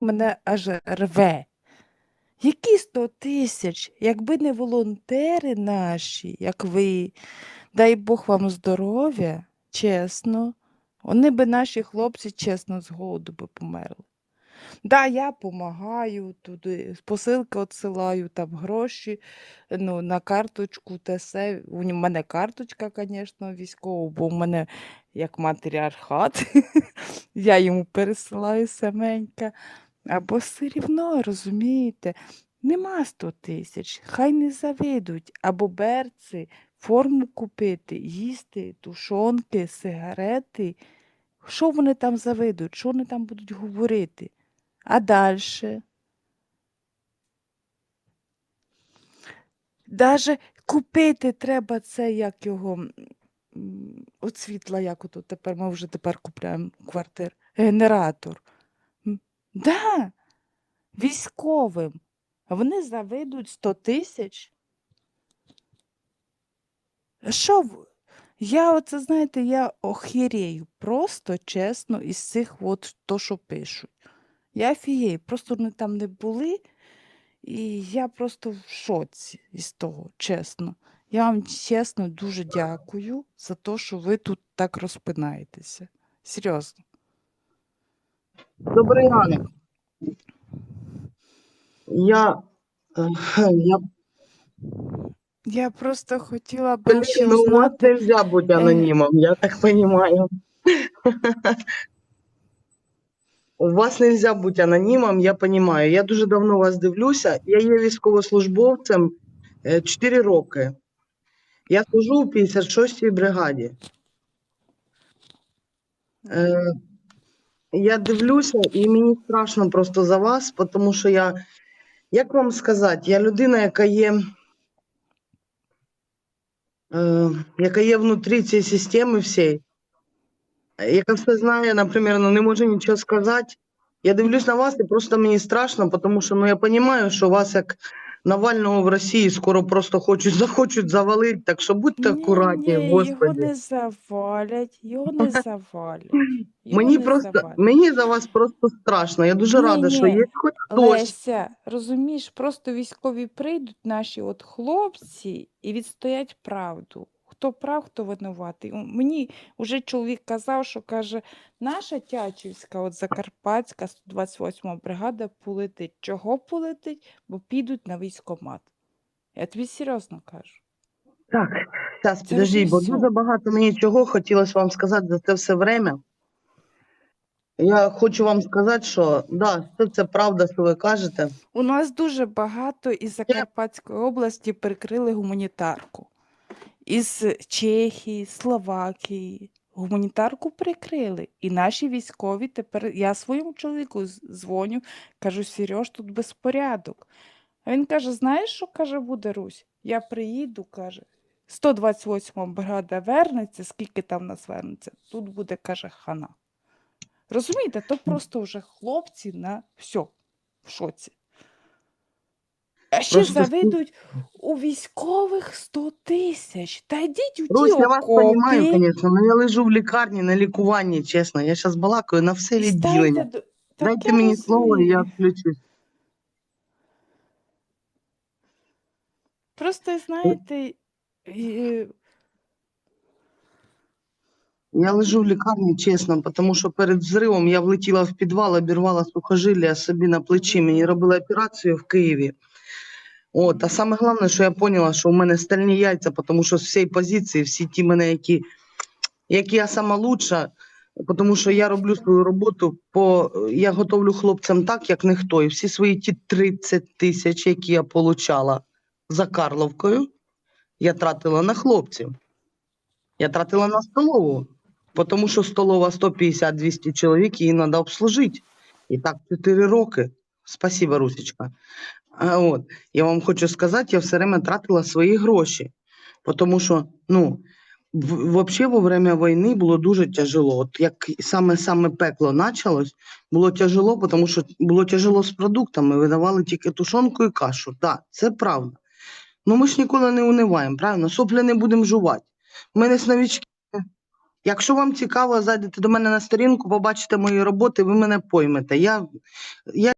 мене аж рве. Які 100 тисяч, якби не волонтери наші, як ви, дай Бог вам здоров'я, чесно, вони би наші хлопці, чесно, з голоду би померли. Да, я допомагаю туди, посилки відсилаю, там гроші, ну, на карточку, те все. У мене карточка, звісно, військова, бо в мене як матріархат, я йому пересилаю саменька. Або все рівно, розумієте, нема 100 тисяч, хай не завидуть, або берці, форму купити, їсти, тушонки, сигарети. Що вони там завидуть, що вони там будуть говорити? А далі? Даже купити треба це, як його, от світла, як ото тепер, ми вже тепер купляємо квартир, генератор. Да, військовим. Вони завидуть 100 тисяч. Що я оце, знаєте, я охірею просто чесно із цих от то, що пишуть. Я офігею, просто вони там не були, і я просто в шоці із того, чесно. Я вам чесно дуже дякую за те, що ви тут так розпинаєтеся. Серйозно. Добрий ранок. Я, е, я Я просто хотіла би ще блин, ну у вас узнати. нельзя бути е, анонімом, я так понимаю. У вас нельзя бути анонімом, я понимаю. Я дуже давно вас дивлюся. Я є військовослужбовцем 4 роки. Я служу у 56-й бригаді. Е, Я дивлюся, і мені страшно просто за вас, тому що я, як вам сказати, я людина, яка є, е, яка є внутрі цієї системи всієї, яка все знає, наприклад, ну, не може нічого сказати. Я дивлюсь на вас, і просто мені страшно, тому що ну, я розумію, що вас як Навального в Росії скоро просто хочуть, захочуть завалити, так що будьте акуратні, Ні, його господи. не завалять, його не завалять. Його Мені не просто завалять. мені за вас просто страшно. Я дуже Ні, рада, що є хоч хтось. Леся, розумієш, просто військові прийдуть наші от хлопці і відстоять правду. Хто прав, хто винуватий. Мені вже чоловік казав, що каже, наша Тячівська, от Закарпатська 128 бригада полетить. Чого полетить? Бо підуть на військкомат. Я тобі серйозно кажу. Так, зараз підождіть, бо дуже багато мені чого хотілося вам сказати за це все время. Я хочу вам сказати, що да, це, це правда, що ви кажете. У нас дуже багато із Закарпатської області прикрили гуманітарку. Із Чехії, Словакії. Гуманітарку прикрили. І наші військові тепер. Я своєму чоловіку дзвоню, кажу, Сереж, тут безпорядок. А він каже: знаєш, що каже, буде Русь? Я приїду, каже. 128 бригада вернеться, скільки там нас вернеться, тут буде, каже, хана. Розумієте, то просто вже хлопці на все, в шоці. А ще Просто завидують у військових 100 тисяч. Та йдіть у ті Русь, я вас розумію, окопи звісно, але я лежу в лікарні на лікуванні, чесно. Я зараз балакаю на все і відділення. до... Так Дайте я мені слово, і я розумію. включусь. Просто, знаєте, е, Я лежу в лікарні, чесно, тому що перед взривом я влетіла в підвал, обірвала сухожилля собі на плечі. Мені робили операцію в Києві. От, а саме головне, що я поняла, що у мене стальні яйця, тому що з всієї позиції, всі ті мене, які, які я сама лучша, тому що я роблю свою роботу, по, я готовлю хлопцям так, як ніхто. І всі свої ті 30 тисяч, які я получала за Карловкою, я тратила на хлопців. Я тратила на столову, тому що столова 150-200 чоловік, її треба обслужити. І так 4 роки. Спасибо, Русечка. От. Я вам хочу сказати, я все время тратила свої гроші. Тому що, ну, взагалі, во время війни було дуже тяжело. От як саме-саме пекло почалось, було тяжело, тому що було тяжело з продуктами, видавали тільки тушонку і кашу. Так, це правда. Ну ми ж ніколи не униваємо, правильно? Соплі не будемо жувати. У мене ж Якщо вам цікаво, зайдете до мене на сторінку, побачите мої роботи, ви мене поймете. Я, я